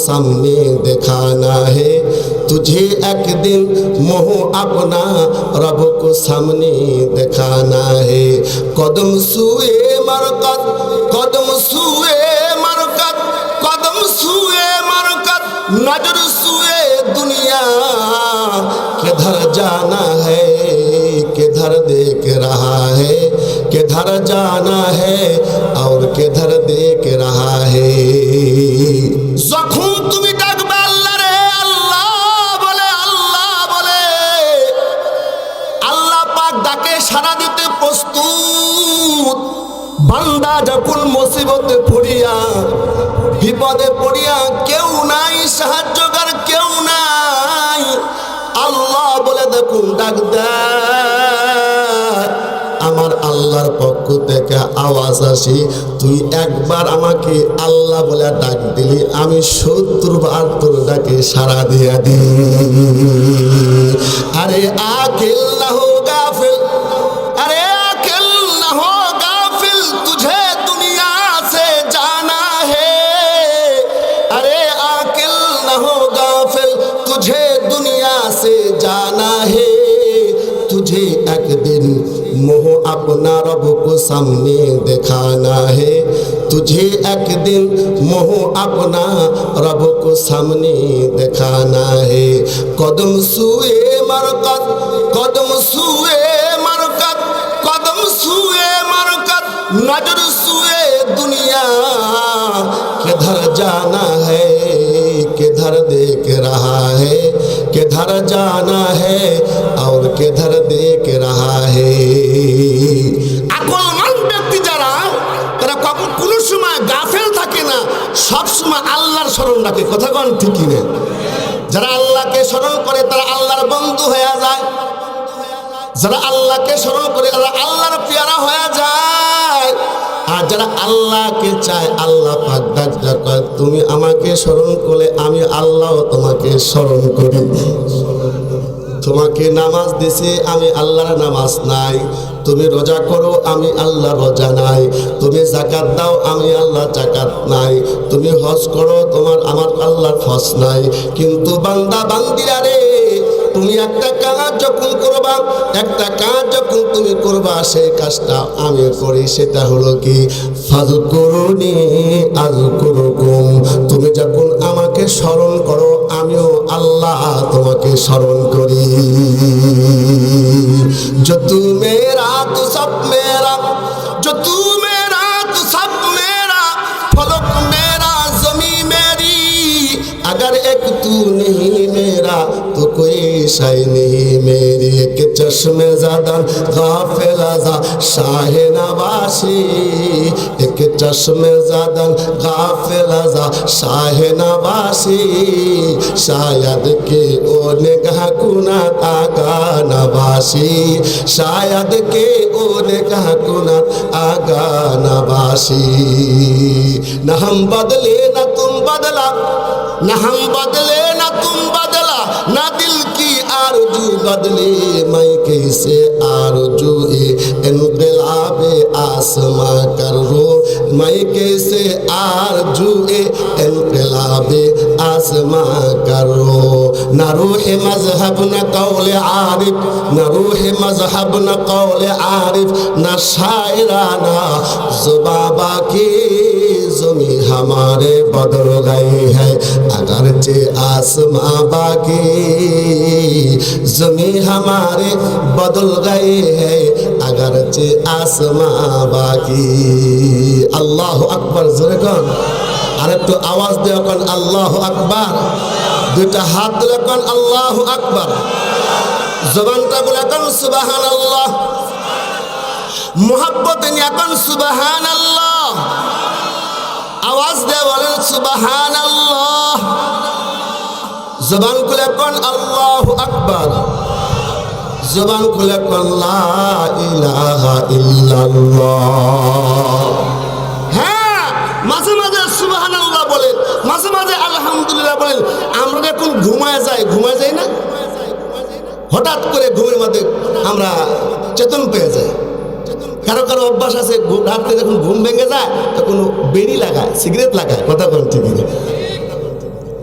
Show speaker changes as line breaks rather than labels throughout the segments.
सामने दिखाना है। तुझे एक दिन मोह अपना रब को सामने दिखाना है। कदम सुए मरकत, कदम सुए मरकत, कदम सुए मरकत, नज़र सुए दुनिया। किधर जाना है, किधर देख रहा है, किधर जाना है और किधर देख বান্দা যখন মুসিবতে পড়িয়া, বিপদে পড়িয়া কেউ নাই, সাহায্যকার কেউ নাই, আল্লাহ বলে, দেখুন, ডাক আমার আল্লাহর পক্ষ থেকে আওয়াজ আসি, তুই একবার আমাকে আল্লাহ বলে ডাক দিলি, আমি সত্তর বার তোর ডাকে সারা দিয়া দি আরে আকিল मोह अपना रब को सामने दिखाना है तुझे एक दिन मोह अपना रब को सामने दिखाना है कदम सुए मरकत कदम सुए मरकत कदम सुए मरकत नजर सुए दुनिया किधर जाना है किधर देख रहा है किधर जाना है और किधर देख না সব সময় আল্লাহর স্মরণ রাখে। কথা কন ঠিকই না যারা আল্লাহকে স্মরণ করে, তারা আল্লাহর বন্ধু হয়ে যায়। যারা আল্লাহকে স্মরণ করে, তারা আল্লাহর পেয়ারা হয়ে যায়। আর যারা আল্লাহকে চায়, আল্লাহ তুমি আমাকে স্মরণ করলে আমি আল্লাহ তোমাকে স্মরণ করি। তোমাকে নামাজ দিছে, আমি আল্লাহর নামাজ নাই। তুমি রোজা করো, আমি আল্লাহ রোজা নাই। তুমি জাকাত দাও, আমি আল্লাহ জাকাত নাই। তুমি হজ করো, তোমার, আমার আল্লাহর হজ নাই। কিন্তু বান্দা, বান্দিরা রে তুমি একটা কাজ যখন করবা, একটা কাজ যখন তুমি করবা সেই কাজটা আমি করি, সেটা হলো কি? ফাজু করুনি আজ করুকুম তুমি যখন আমাকে স্মরণ করো, আমিও আল্লাহ তোমাকে স্মরণ করি। যত মেয়েরা, তো সব মেয়েরা, যতু कोई शाय नहीं मेरी एक चश्मे ज्यादा गाफिल जा शाह नवासी एक चश्मे ज्यादा गाफिल जा शाह नवासी शायद के ओ निगाह कुना आगा नवासी शायद के ओ निगाह कुना आगा नवासी न हम बदले न तुम बदला न हम बदले न तुम बदला न दिल की आरजू बदले मैं कैसे आरजू इनकलाब आसमां कर रो मैं कैसे आरज़ू इनकलाब आसमां करो। न रूह मज़हब, न कौल आरिफ। न रूह मज़हब, न कौल आरिफ। न शायराना जुबाबा की जुमी हमारे बदल गई है। अगरचे आसमां बाकी जुमी हमारे बदल गए है। আগার চে আসমা বাকি। আল্লাহ আকবর, জোরে কন। আর একটু আওয়াজ দেওয়া কন, আল্লাহ আকবার। দুটা হাত দিলে আল্লাহ আকবার। জবানটা বলে কন সুবাহান আল্লাহ মোহাব্বত নিয়ে কন সুবাহান আল্লাহ আওয়াজ দিয়ে বলেন সুবাহান আল্লাহ জবান খুলে কন, আল্লাহ আকবার। জবান খুলে হ্যাঁ মাঝে মাঝে মাঝে মাঝে বলেন, আমরা ঘুমায় যাই ঘুমায় যাই না? হঠাৎ করে ঘুমের আমরা চেতন পেয়ে যাই। কারও কারও অভ্যাস আছে রাত্রে যখন ঘুম ভেঙে যায়, তখন বেড়ি লাগায়, সিগারেট লাগায়।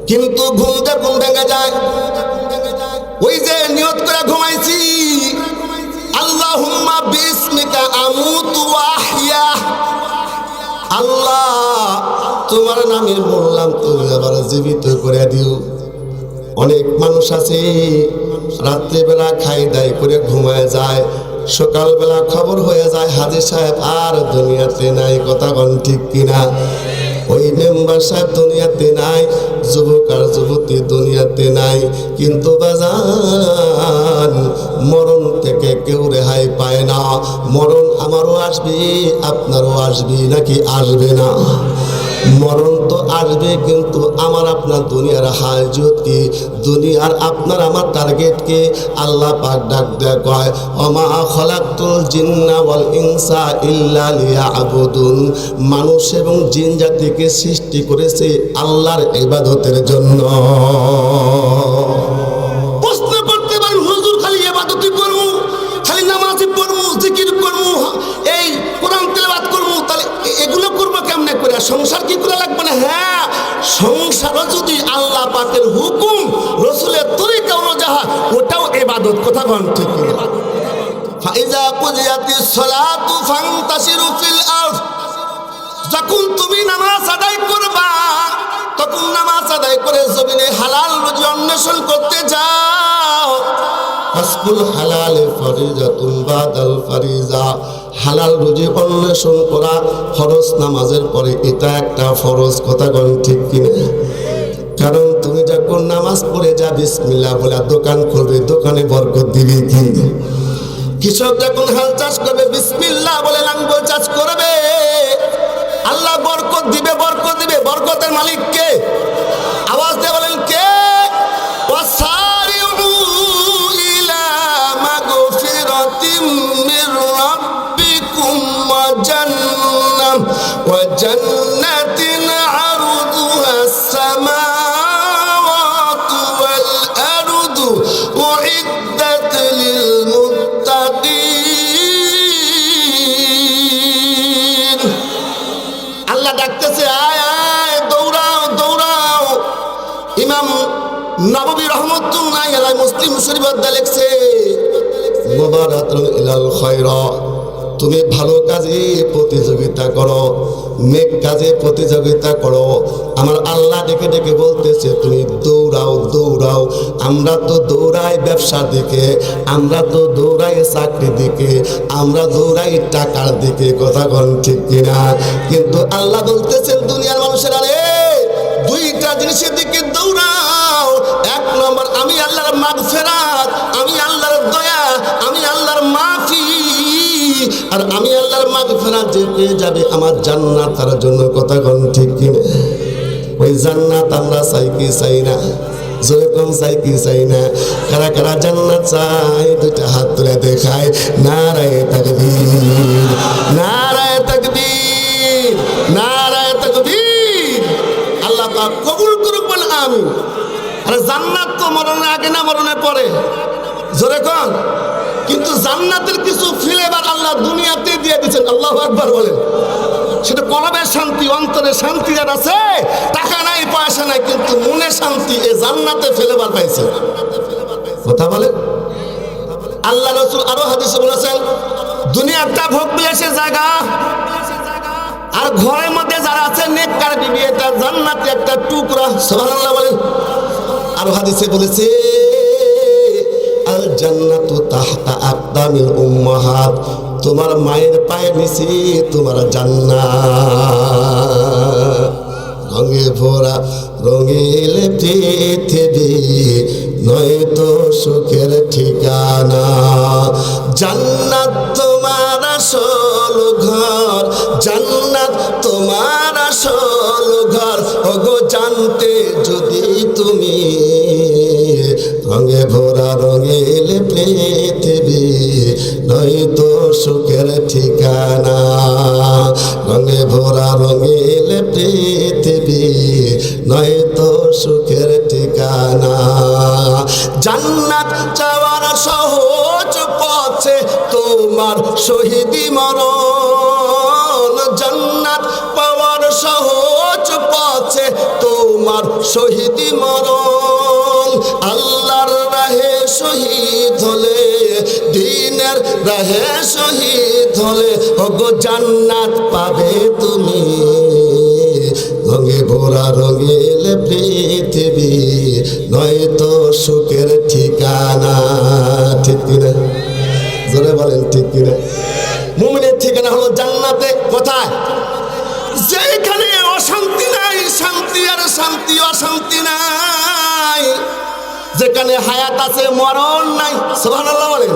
কিন্তু ঘুম যখন ভেঙে যায়? ওই যে নিয়ত করে ঘুমাইছি। আল্লাহুম্মা বিসমিকা আমুতু ওয়া আহইয়া আল্লাহ, তোমার নামে বললাম, তুমি আবার জীবিত করে দিও। অনেক মানুষ আছে, রাত্রিবেলা খাই দায় করে ঘুমায় যায়, সকালবেলা খবর হয়ে যায়, হাজির সাহেব, আর দুনিয়াতে নাই, কথা ঠিক কিনা? সাহেব দুনিয়াতে নাই, যুবক আর যুবতী দুনিয়াতে নাই। কিন্তু বাজান, মরণ থেকে কেউ রেহাই পায় না। মরণ আমারও আসবে, আপনারও আসবে, নাকি আসবে না? মরণ তো আসবে, কিন্তু আমার আপনার দুনিয়ার হাজত কি দুনিয়ার আপনার আমার টার্গেটকে আল্লাহ পাক ডাক দেয় কয় অমা খলাকুল জিন্না ওয়াল ইনসা ইল্লা লিয়াবুদুন। মানুষ এবং জিন জাতিকে সৃষ্টি করেছে আল্লাহর ইবাদতের জন্য। ওটাও এবাদত, কথা বল ঠিক যখন তুমি নামাজ আদায় করবা, তখন নামাজ আদায় করে জমিনে হালাল রুজি অন্বেষণ করতে যাও। হাসকুল হালাল ফরিজাতুন বাদাল ফারিজা। হালাল রুজি অন্বেষণ করা ফরজ নামাজের পরে এটা একটা ফরজ, কথা গণ ঠিক কিনা? কারণ তুমি যখন নামাজ পড়ে যা বিসমিল্লা বলে দোকান খুলবে, দোকানে বরকত দিবে কি? কৃষক যখন হাল চাষ করবে বিসমিল্লা বলে, লাঙ্গল চাষ করবে। আল্লাহ বরকত দিবে বরকত দিবে। বরকতের মালিককে আওয়াজ দিয়ে নববী রহমতুল্লাহ আলাই মুসলিম শরীফ অধ্যায় লিখছে মুবারাতুন ইলাল তুমি ভালো কাজে প্রতিযোগিতা করো, নেক কাজে প্রতিযোগিতা করো। আমার আল্লাহ ডেকে ডেকে বলতেছে, তুমি দৌড়াও দৌড়াও, আমরা তো দৌড়াই ব্যবসার দিকে, আমরা তো দৌড়াই চাকরির দিকে, আমরা দৌড়াই টাকার দিকে, কথা কন ঠিক কিনা? কিন্তু আল্লাহ বলতেছেন, দুনিয়ার মানুষের আরে দুইটা জিনিসের দিকে দৌড়াও নম্বর, আমি আল্লাহর মাগফিরাত, আমি আল্লাহর দয়া, আমি আল্লাহর মাফি, আর আমি আল্লাহর মাগফিরাত যে পেয়ে যাবে আমার জান্নাত, তার জন্য কথা কোন ঠিক কিনা ওই জান্নাত আমরা চাই কি চাই না? যেরকম চাই কি চাই না? কারা কারা জান্নাত চাই দুইটা হাত তুলে দেখায়, নারায় তাকবীর নারায় তাকবীর নারায় তাকবীর। আল্লাহ পাক কবুল করুক বলে আমি আরে জান্নাত তো মরণের আগে না মরণের পরে? জোরে কন। কিন্তু জান্নাতের কিছু ফ্লেভার আল্লাহ দুনিয়াতে দিয়ে দিচ্ছেন আল্লাহ আকবার বলেন। সেটা কলবের শান্তি, অন্তরে শান্তি যার আছে। টাকা নাই, পয়সা নাই, কিন্তু মনে শান্তি এ জান্নাতে ফ্লেভার পাইছে। কথা বলে আল্লাহ রসুল আরও হাদিসে বলেছেন দুনিয়াটা ভোগ বিলাসের জায়গা, আর ঘরের মধ্যে যারা আছে, নেককার বিবি এটা জান্নাতে একটা টুকরা। সুবহানাল্লাহ বলেন। আর হাদিসে বলেছে আল জান্নাতু তাহতা আকদামিল উম্মাহাত, তোমার মায়ের পায়ের নিচে তোমার জান্নাত। রঙে ভরা রঙিল পৃথিবী নয়তো সুখের ঠিকানা। জান্নাত তোমার আসল ঘর, জান্নাত তোমার ভরা রঙিল পৃথিবী নয়তো সুখের ঠিকানা। রঙে ভরা রঙিল পৃথিবী নয়তো সুখের ঠিকানা। জান্নাত যাওয়ার সহজ পথে তোমার শহীদি মরণ। জান্নাত পাওয়ার সহজ পথে তোমার শহীদি মরণ। রাহে শহীদ হলে ওগো জান্নাত পাবে তুমি। রঙে ভোরা রঙিল পৃথিবী, নয়তো সুখের ঠিকানা, ঠিক কিনা জোরে বলেন, ঠিক কিনা মুমিনের ঠিকানা হলো জান্নাতে, কোথায়? যেখানে অশান্তি নাই, শান্তি আর শান্তি, অশান্তি নাই। যেখানে হায়াত আছে, মরণ নাই, সুবহানাল্লাহ বলেন।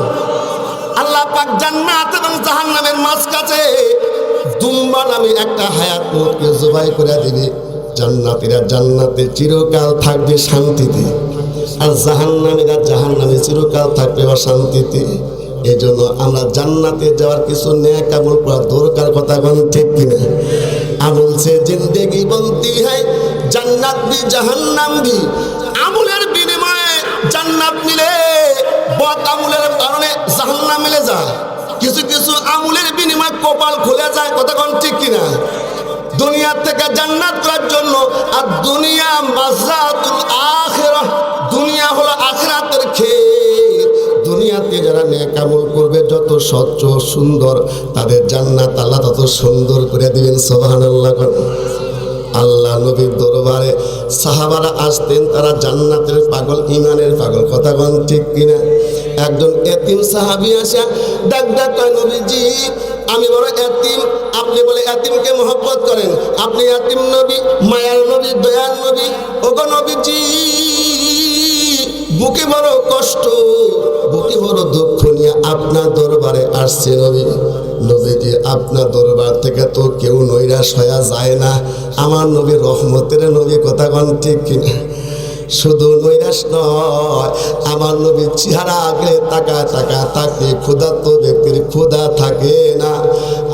আল্লাহ পাক জান্নাত এবং জাহান্নামের মাঝ কাছে দুম্বা নামে একটা হায়াত মুখকে জবাই করে দিবে। জান্নাতীরা জান্নাতে চিরকাল থাকবে শান্তিতে। আর জাহান্নামীরা জাহান্নামে চিরকাল থাকবে অশান্তিতে। এই জন্য আমরা জান্নাতে যাওয়ার কিছু ন্যাক আমল করা দরকার কথা কোন ঠিক কিনা? আমল সে জিন্দেগি বলতি হয় জান্নাত ভি জাহান্নাম ভি আমলের বিনিময়ে জান্নাত মিলে বদ আমলের কারণে জাহান্নাম মিলে যায়। কিছু কিছু আমলের বিনিময়ে কপাল খুলে যায় কোন ঠিক কিনা? দুনিয়া থেকে জান্নাত করার জন্য আর দুনিয়া মাজরাতুল আখিরাহ। দুনিয়া হলো আখিরাতের ক্ষেত দুনিয়াতে যারা নেক আমল করবে, যত স্বচ্ছ, সুন্দর, তাদের জান্নাত আল্লাহ তত সুন্দর করে দিবেন, সুবহানাল্লাহ আল্লাহ নবীর দরবারে সাহাবারা আসতেন, তারা জান্নাতের পাগল ইমানের পাগল। কথা কোন ঠিক কিনা? একজন এতিম সাহাবি আসা ডাক ডাক নবীজি, আমি বড় এতিম। আপনি বলে এতিমকে মহব্বত করেন। আপনি এতিম নবী, মায়ার নবী দয়ার নবী। ওগো নবীজি, বুকে বড় কষ্ট, বুকে বড় দুঃখ নিয়ে আপনার দরবারে আসছে নবী। নবীজি, আপনার দরবার থেকে তো কেউ নৈরাশ হয়ে যায় না। আমার নবী রহমতের নবী কথা কন ঠিক কিনা? শুধু নৈরাশ নয়, আমার নবী চেহারা আগে তাকা তাকা থাকে তো ব্যক্তির ক্ষুধা থাকে না।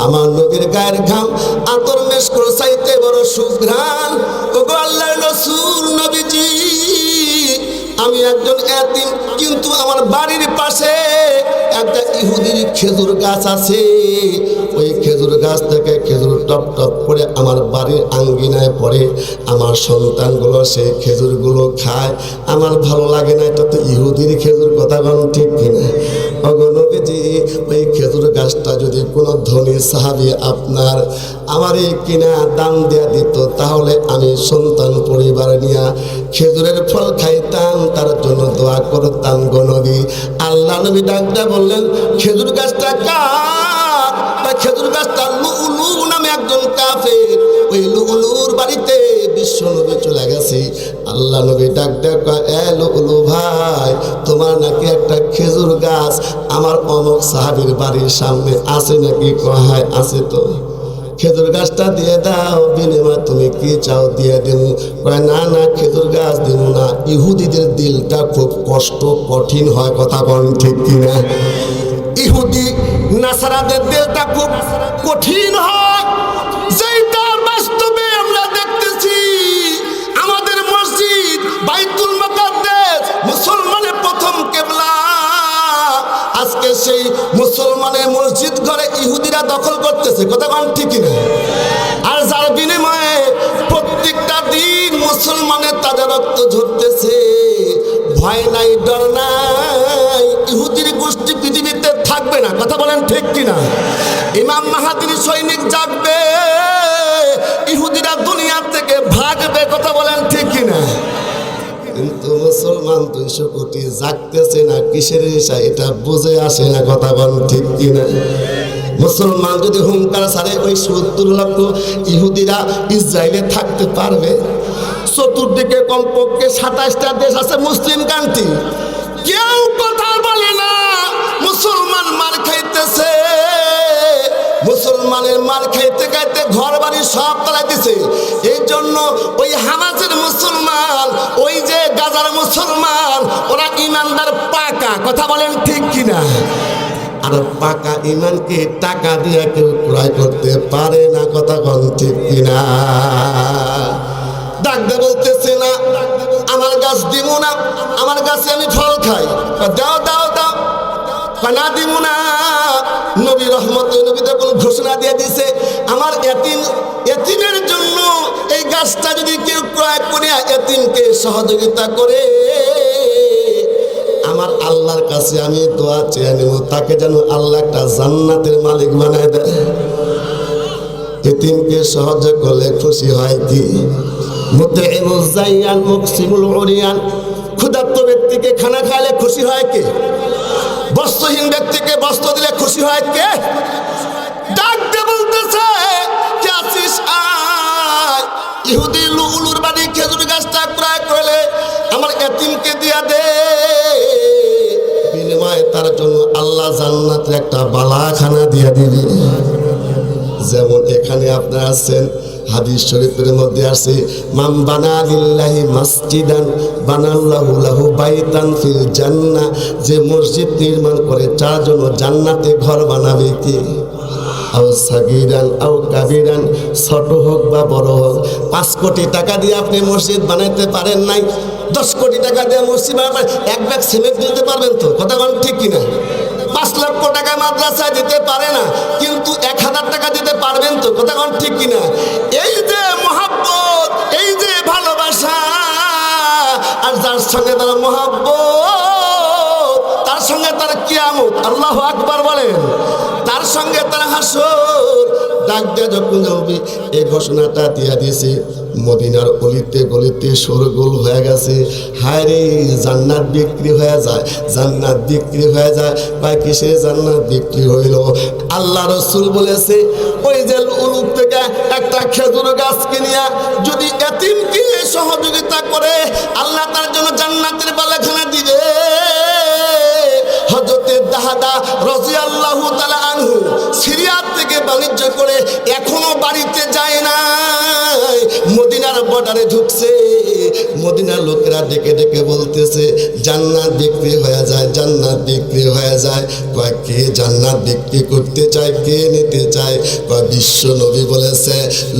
আমার নবীর গায়ের ঘাম আতর মেশ চাইতে বড় সুঘ্রাণ। ওগো আল্লাহ নবীজি আমি একজন এতিম কিন্তু আমার বাড়ির পাশে একটা ইহুদির খেজুর গাছ আছে। ওই খেজুর গাছ থেকে খেজুর টপ টপ করে আমার বাড়ির আঙ্গিনায় পড়ে, আমার সন্তানগুলো সেই খেজুরগুলো খায়। আমার ভালো লাগে না, এটা তো ইহুদির খেজুর কথা বল ঠিক কিনা ওই খেজুর গাছটা যদি কোনো ধনী সাহাবি আপনার আমার এই কিনা দান দেয়া দিত, তাহলে আমি সন্তান পরিবার নিয়ে খেজুরের ফল খাইতাম, তার জন্য দোয়া করতাম গণবী আল্লাহ নবী ডাকটা বললেন, খেজুর গাছটা কার? খেজুর গাছটা লুলু নামে একজন কাফে ওই লুলুর বাড়িতে বিশ্ব নবী চলে গেছে। আল্লাহ নবী ডাক ডাক ভাই, তোমার নাকি একটা খেজুর গাছ? আমার সাহাবির বাড়ির সামনে আছে নাকি? কহায়, আছে তো। খেজুর গাছটা দিয়ে দাও, বিনিময় তুমি কি চাও দিয়ে দেব কয়, না না, খেজুর গাছ দেব না। ইহুদিদের দিলটা খুব কষ্ট, কঠিন হয়, কথা বল ঠিক কিনা? ইহুদি নাসারাদের দিলটা খুব কঠিন হয়। যেটা বাস্তবে আমরা দেখতেছি, আমাদের মসজিদ বাইতুল মুকাদ্দাস মুসলমানের প্রথম কেবলা। আজকে সেই মুসলমানের মসজিদ ঘরে ইহুদিরা দখল করতেছে, কথা কোন ঠিক না আর যার বিনিময়ে প্রত্যেকটা দিন মুসলমানের তাদের রক্ত ঝরতেছে, ভয় নাই, ডর নাই। কথা বলেন ঠিক কিনা? ইমাম মাহাদির সৈনিক জাগবে, ইহুদিরা দুনিয়া থেকে ভাগবে, কথা বলেন ঠিক কিনা? কিন্তু মুসলমান দুইশো কোটি জাগতেছে না, কিসের নেশা? এটা বুঝে আসে না, কথা বল ঠিক কিনা? মুসলমান যদি হুঙ্কার ছাড়ে, ওই সত্তর লক্ষ ইহুদিরা ইসরায়েলে থাকতে পারবে। চতুর্দিকে কমপক্ষে সাতাশটা দেশ আছে মুসলিম কান্ট্রি। কেউ কথা বলে না মুসলমানের মার খাইতে খাইতে ঘর বাড়ি সব তালাই দিছে। এই জন্য ওই হামাজের মুসলমান, ওই যে গাজার মুসলমান, ওরা ইমানদার পাকা। কথা বলেন ঠিক কিনা? আর পাকা ইমানকে টাকা দিয়ে কেউ ক্রয় করতে পারে না, কথা বল ঠিক কিনা? ডাকতে বলতেছে না, আমার গাছ দিব না, আমার গাছে আমি ফল খাই। দাও দাও দাও। না দিব না। নবী রহমত নবী তখন ঘোষণা দিয়ে দিছে, আমার এতিম, এতিমের জন্য এই গাছটা যদি কেউ ক্রয় করে, এতিমকে সহযোগিতা করে। আমার আল্লাহর কাছে আমি দোয়া চেয়ে নেব, তাকে যেন আল্লাহ একটা জান্নাতের মালিক বানায় দেয়। এতিমকে সহযোগ করলে খুশি হয় কি? মুতাইমুল জাইয়ান মুকসিমুল উরিয়ান ক্ষুধার্ত ব্যক্তিকে খানা খাইলে খুশি হয় কে? বস্ত্রহীন ব্যক্তিকে বস্ত্র দিলে খুশি হয় কে? বলতেছে আয়। ইহুদি লুলুর বাড়ি খেজুর গাছটা ক্রয় করলে আমার এতিমকে দিয়া দে। বিনিময়ে তার জন্য আল্লাহ জান্নাতের একটা বালাখানা দিয়া দিবে। যেমন এখানে আপনারা আছেন, হাদিস শরীফের মধ্যে আছে মাম বানা লিল্লাহি মাসজিদান বানাল্লাহু লাহু বাইতান ফিল জান্নাহ। যে মসজিদ নির্মাণ করে তার জন্য জান্নাতে ঘর বানাবে কি? আও সাগিরান আও কাবিরান, ছোট হোক বা বড় হোক, পাঁচ কোটি টাকা দিয়ে আপনি মসজিদ বানাইতে পারেন নাই, দশ কোটি টাকা দিয়ে মসজিদ বানাবেন এক ব্যাগ সিমেন্ট দিতে পারবেন তো? কথা বলেন ঠিক কিনা? পাঁচ লক্ষ টাকা মাদ্রাসায় দিতে পারে না, কিন্তু এক হাজার টাকা দিতে পারবেন তো? কথা কোন ঠিক কিনা? এই যে মহাব্বত, এই যে ভালোবাসা, আর যার সঙ্গে তারা মহাব্বত সঙ্গে তার কিয়ামত, আল্লাহ আকবার বলেন। তার সঙ্গে তার হাসর। ডাক যখন এই ঘোষণাটা দিয়া দিয়েছে, মদিনার অলিতে গলিতে সরগোল হয়ে গেছে। জান্নাত বিক্রি হয়ে যায়, জান্নাত বিক্রি হয়ে যায়। বা কিসে জান্নাত বিক্রি হইল? আল্লাহ রসুল বলেছে, ওই যে উলুক থেকে একটা খেজুর গাছ কিনিয়া যদি এতিমকে সহযোগিতা করে, আল্লাহ তার জন্য জান্নাতের বালাখানা দাহাদা রাজি আল্লাহ আনহু সিরিয়ার থেকে বাণিজ্য করে এখনও বাড়িতে যায় না। মদিনার বর্ডারে ঢুকছে। মদিনার লোকেরা ডেকে ডেকে বলতেছে, জান্নাত বিক্রি হয়ে যায়, জান্নাত বিক্রি হয়ে যায়। কয়, কে জান্নাত বিক্রি করতে চায়, কে নিতে চায়? কয়, বিশ্ব নবী বলেছে,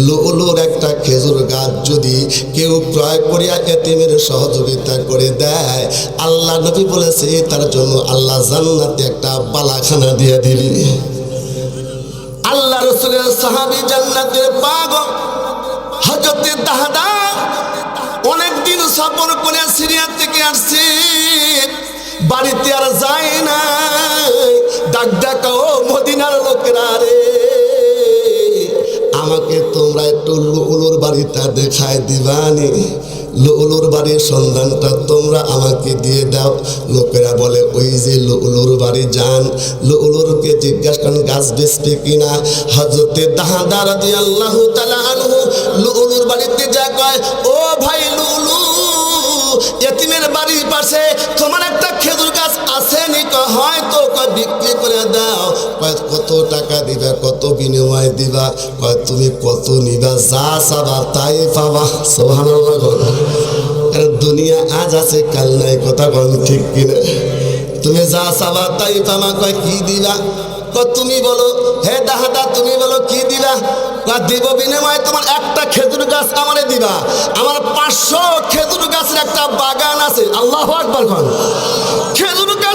লুলুর একটা খেজুর গাছ যদি কেউ ক্রয় করিয়া এতিমের সহযোগিতা করে দেয়, আল্লাহ নবী বলেছে, তার জন্য আল্লাহ জান্নাতে একটা বালাখানা দিয়ে দিবি। আল্লাহ রসুলের সাহাবি জান্নাতের পাগল। হজরতে দাহাদা অনেকদিন সফর করে সিরিয়া থেকে আসছে। বাড়িতে আর যায় না। ডাক ডাকা ও মদিনার লোকেরা রে। আমাকে তোমরা একটু লুলুর বাড়িটা দেখায় দিবানি। লুলুর বাড়ির সন্ধানটা তোমরা আমাকে দিয়ে দাও। লোকেরা বলে, ওই যে লুলুর বাড়ি যান লুলুরকে জিজ্ঞাসা করেন, গাছ বেচবে কিনা? হজরতে দাহাদার দিয়ে আল্লাহ তালা আনহু লুলুর বাড়িতে যা কয়, ও ভাই লুলু, এতিমের বাড়ির পাশে তোমার একটা খেজুর গাছ আছে নি কয় হয়তো কয় বিক্রি করে দাও, কয় কত টাকা দিবা, কত বিনিময় দিবা, কয় তুমি কত নিবা, যা চাবা তাই পাবা। সোহান দুনিয়া আজ আছে, কাল নাই, কথা কন ঠিক কিনা? তুমি যা চাবা তাই পাবা, কয় কি দিবা? তুমি বলো, হে দাহাদা, তুমি বলো কি দিবা? দিব বিনিময়ে তোমার একটা খেজুর গাছ আমারে দিবা। আমার পাঁচশো খেজুর গাছের একটা বাগান আছে, আল্লাহ আকবার খান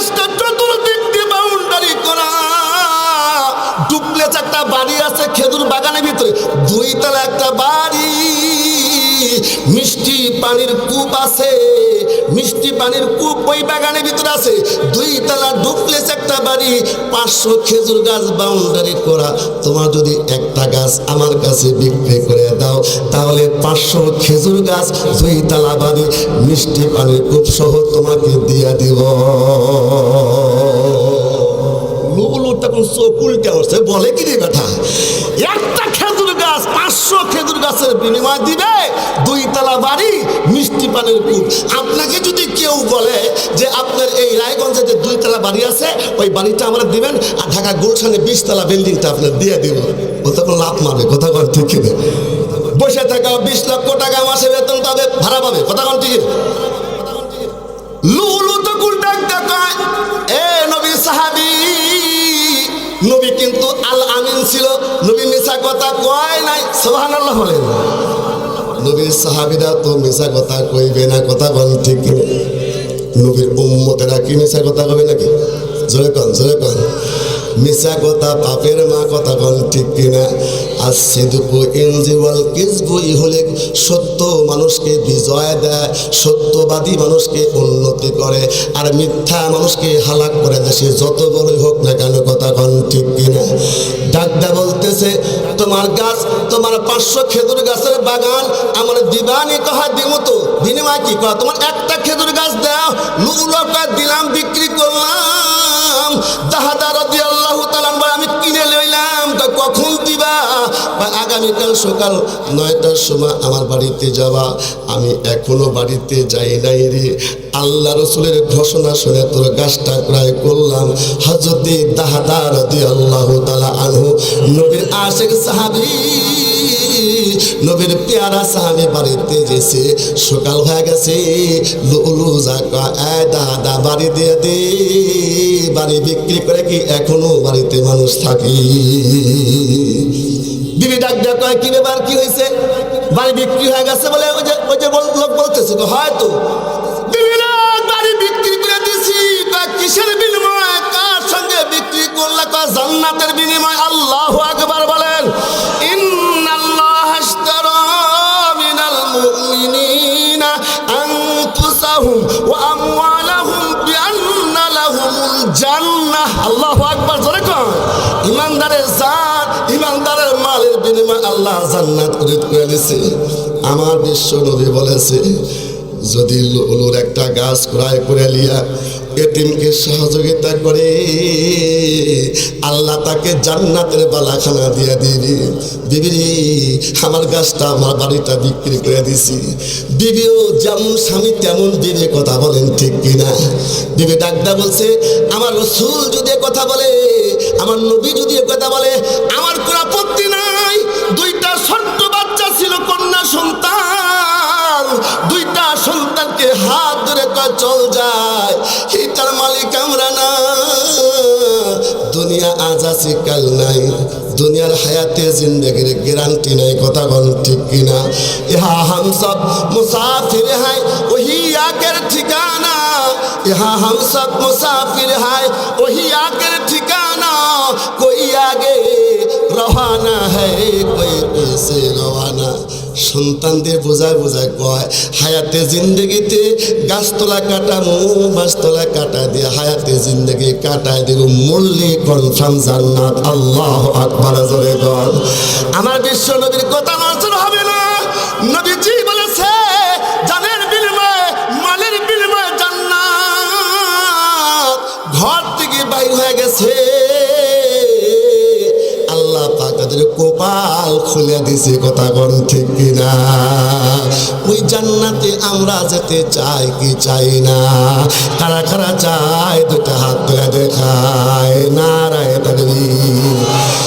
গাছটা চতুর্দিক দিয়ে বাউন্ডারি করা। ডুপ্লেস একটা বাড়ি আছে খেজুর বাগানের ভিতরে। দুই তলা একটা বাড়ি, মিষ্টি পানির কূপ আছে। মিষ্টি পানির কূপ ওই বাগানের ভিতরে আছে। দুই তলা ডুপ্লেস একটা বাড়ি, পাঁচশো খেজুর গাছ বাউন্ডারি করা। তোমার যদি একটা গাছ আমার কাছে বিক্রি করে দাও, তাহলে পাঁচশো খেজুর গাছ দুই তালা বাড়ি, মিষ্টি পানির কূপ সহ তোমাকে দিয়ে দিব। লুলু তখন চোখ উল্টে হচ্ছে বলে কি রে গাছ পাঁচশো খেজুর গাছের বিনিময় দিবে দুই তলা বাড়ি, মিষ্টি পানের কূপ আপনাকে যদি কেউ বলে যে আপনার এই রায়গঞ্জে যে দুই তলা বাড়ি আছে, ওই বাড়িটা আমরা দিবেন আর ঢাকা গুলশানে বিশ তলা বিল্ডিংটা আপনার দিয়ে দিব। ও তখন লাভ মারবে কথা কন ঠিক কিনে? বসে থাকা বিশ লক্ষ টাকা মাসে বেতন পাবে ভাড়া পাবে, কথা কন ঠিক নাই সুবহানাল্লাহ বলেন। নবীর সাহাবিরা তো মিশা কথা কইবে না, কথা বল ঠিক নবীর উম্মতেরা কি মিশা কথা কবে নাকি? জোরে কন জোরে কন। মিশা কথা পাপের মা কথা বল ঠিক কিনা? আর সিদ্ধু ইনজিওয়াল কিসবু ইহলে সত্য মানুষকে বিজয় দেয়, সত্যবাদী মানুষকে উন্নতি করে, আর মিথ্যা মানুষকে হালাক করে দেয়। যত বড়ই হোক না কেন কথা কোন ঠিক কিনা? ডাকদা বলতেছে, তোমার গাছ, তোমার পাঁচশো খেজুর গাছের বাগান, আমার দিবানি কহা দিব তো বিনিময় কি করা তোমার একটা খেজুর গাছ দাও লুকা দিলাম, বিক্রি করলাম। দাহাদা রদি আল্লাহ তালাম আমি কিনে লইলাম, তা কখন দিবা? বা আগামীকাল সকাল নয়টার সময় আমার বাড়িতে যাওয়া আমি এখনও বাড়িতে যাই নাই রে। আল্লাহ রসুলের ঘোষণা শুনে তোর গাছটা ক্রয় করলাম। হজরতে দাহাদা রদি আল্লাহ তালা আনহু, নবীর আশেখ সাহাবি, নবীর পেয়ারা সাহাবি বাড়িতে গেছে। সকাল হয়ে গেছে। দাদা বাড়ি দিয়ে দে। বাড়ি বিক্রি করে কি এখনও বাড়িতে মানুষ থাকি? বিবি ডাক ডাক কয় কিনে বার কি হয়েছে বাড়ি বিক্রি হয়ে গেছে বলে ওই যে ওই যে লোক বলতেছে তো হয়তো জান্নাত করে করে দিছে। আমার বিশ্ব নবী বলেছে, যদি লুলুর একটা গাছ ক্রয় করে লিয়া এটিমকে সহযোগিতা করে। আল্লাহ তাকে জান্নাতের বালাখানা দিয়ে দিবি। বিবি, আমার গাছটা, আমার বাড়িটা বিক্রি করে দিছি। বিবিও যেমন স্বামী, তেমন বিবি কথা বলেন, ঠিক কিনা বিবি ডাকদা বলছে, আমার রসুল যদি কথা বলে, আমার নবী যদি কথা বলে, আমার কোনো আপত্তি বাচ্চা ছিল কন্যা সন্তান। দুইটা সন্তানকে হাত ধরে চল যায় এটার মালিক আমরা না। দুনিয়া আজ আছে, কাল নাই। দুনিয়ার হায়াতে জিন্দগির গ্যারান্টি নাই, কথা বল ঠিক কিনা? ইহা হাম সব মুসাফির হাই ওহি আগের ঠিকানা। ইহা হাম সব মুসাফির হাই ওহি আগের ঠিকানা। কই আগে রওয়ানা হ্যায় কই দেশে রওয়ানা সন্তানদের বোঝায় বোঝায় কয়, হায়াতে জিন্দগিতে গাছতলা কাটামো বাসতলা কাটা দিয়ে হায়াতে জিন্দগি কাটায় দেব মূল্যে কনফার্ম জান্নাত। আল্লাহ আকবার, জোরে গল আমার বিশ্ব নদীর কথা মানসুর হবে না? নদী জি বলেছে, জানের বিনিময়ে, মালের বিনিময়ে জান্নাত ঘর থেকে বাইর হয়ে গেছে। কপাল খুলে দিছে কথা বল ঠিক কিনা? ওই জান্নাতে আমরা যেতে চাই কি চাই না? কারা কারা চাই দুটা হাত ধরে দেখায়। নারায় তাকবীর